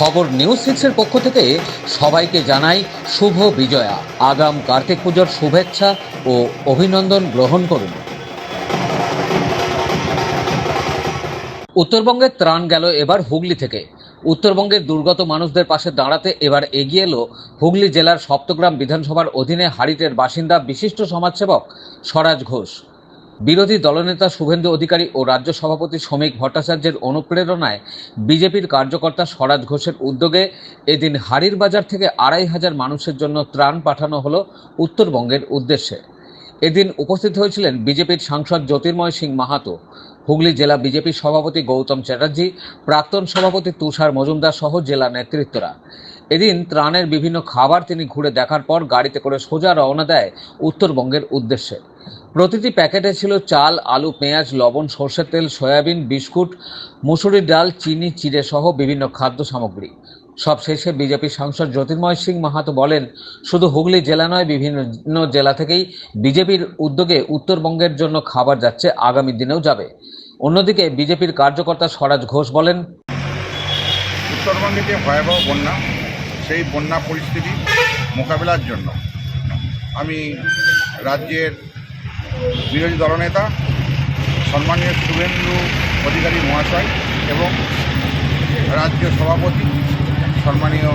খবর নিউজ সিক্সের পক্ষ থেকে সবাইকে জানাই শুভ বিজয়া। আগাম কার্তিক পুজোর শুভেচ্ছা ও অভিনন্দন গ্রহণ করুন। উত্তরবঙ্গের ত্রাণ গেল এবার হুগলি থেকে। উত্তরবঙ্গের দুর্গত মানুষদের পাশে দাঁড়াতে এবার এগিয়ে এলো হুগলি জেলার সপ্তগ্রাম বিধানসভার অধীনে হারিটের বাসিন্দা বিশিষ্ট সমাজসেবক স্বরাজ ঘোষ। বিরোধী দলনেতা শুভেন্দু অধিকারী ও রাজ্য সভাপতি শ্রমিক ভট্টাচার্যের অনুপ্রেরণায় বিজেপির কার্যকর্তা স্বরাজ ঘোষের উদ্যোগে এদিন হাড়ির বাজার থেকে আড়াই হাজার মানুষের জন্য ত্রাণ পাঠানো হলো উত্তরবঙ্গের উদ্দেশ্যে। এদিন উপস্থিত হয়েছিলেন বিজেপির সাংসদ জ্যোতির্ময় সিং মাহাতো, হুগলি জেলা বিজেপি সভাপতি গৌতম চ্যাটার্জি, প্রাক্তন সভাপতি তুষার মজুমদার সহ জেলা নেতৃত্বরা। এদিন ত্রাণের বিভিন্ন খাবার তিনি ঘুরে দেখার পর গাড়িতে করে সোজা রওনা দেয় উত্তরবঙ্গের উদ্দেশ্যে। প্রতিটি প্যাকেটে ছিল চাল, আলু, পেঁয়াজ, লবণ, সর্ষের তেল, সয়াবিন, বিস্কুট মুসুরির ডাল, চিনি, চিড়ে সহ বিভিন্ন খাদ্য সামগ্রী। সবশেষে বিজেপি সাংসদ জ্যোতির্ময় সিং মাহাতো বলেন, শুধু হুগলি জেলা নয়, বিভিন্ন জেলা থেকেই বিজেপির উদ্যোগে উত্তরবঙ্গের জন্য খাবার যাচ্ছে, আগামী দিনেও যাবে। অন্যদিকে বিজেপির কার্যকর্তা স্বরাজ ঘোষ বলেন, উত্তরবঙ্গে যে ভয়াবহ বন্যা, সেই বন্যা পরিস্থিতি মোকাবিলার জন্য আমি রাজ্যের বিরোধী দলনেতা সম্মানীয় শুভেন্দু অধিকারী মহাশয় এবং রাজ্য সভাপতি সম্মানীয়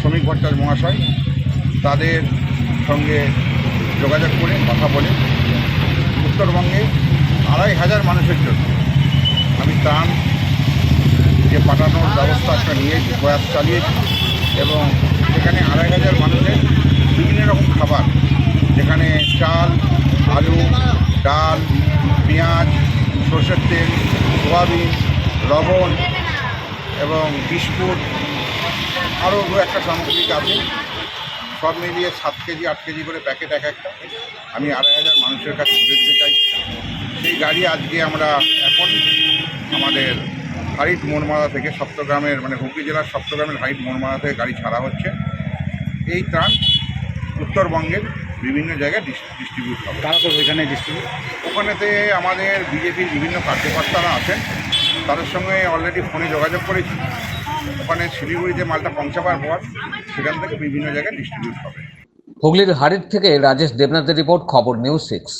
শ্রমিক ভট্টাচার্য মহাশয় তাদের সঙ্গে যোগাযোগ করে কথা বলে উত্তরবঙ্গে আড়াই হাজার মানুষের জন্য আমি ত্রাণ যে পাঠানোর ব্যবস্থা একটা নিয়েছি, প্রয়াস চালিয়েছি এবং সেখানে আড়াই হাজার মানুষের বিভিন্ন রকম খাবার যেখানে চাল আলু, ডাল, পেঁয়াজ, সর্ষের তেল, সোয়াবিন, লবণ এবং বিস্কুট, আরও দু একটা সামগ্রিক আছে। সব মিলিয়ে সাত কেজি, আট কেজি করে প্যাকেট এক একটা। আমি আড়াই হাজার মানুষের কাছে তুলে দিতে চাই। সেই গাড়ি আজকে আমরা এখন আমাদের হাইট মোড়মালা থেকে সপ্তগ্রামের মানে হুগলি জেলার সপ্তগ্রামের হাইট মোড়মালা থেকে গাড়ি ছাড়া হচ্ছে। এই ত্রাণ উত্তরবঙ্গের বিভিন্ন জায়গায় ডিস্ট্রিবিউট হবে। তারা তো এখানে ডিস্ট্রিবিউট ওখানেতে আমাদের বিজেপির বিভিন্ন কার্যকর্তারা আছেন। তাদের সঙ্গে অলরেডি ফোনে যোগাযোগ করেছি। ওখানে শিলিগুড়িতে মালটা পৌঁছাবার পর সেখান থেকে বিভিন্ন জায়গায় ডিস্ট্রিবিউট হবে। হুগলির হাড়ির থেকে রাজেশ দেবনাথের রিপোর্ট খবর নিউজ সিক্স।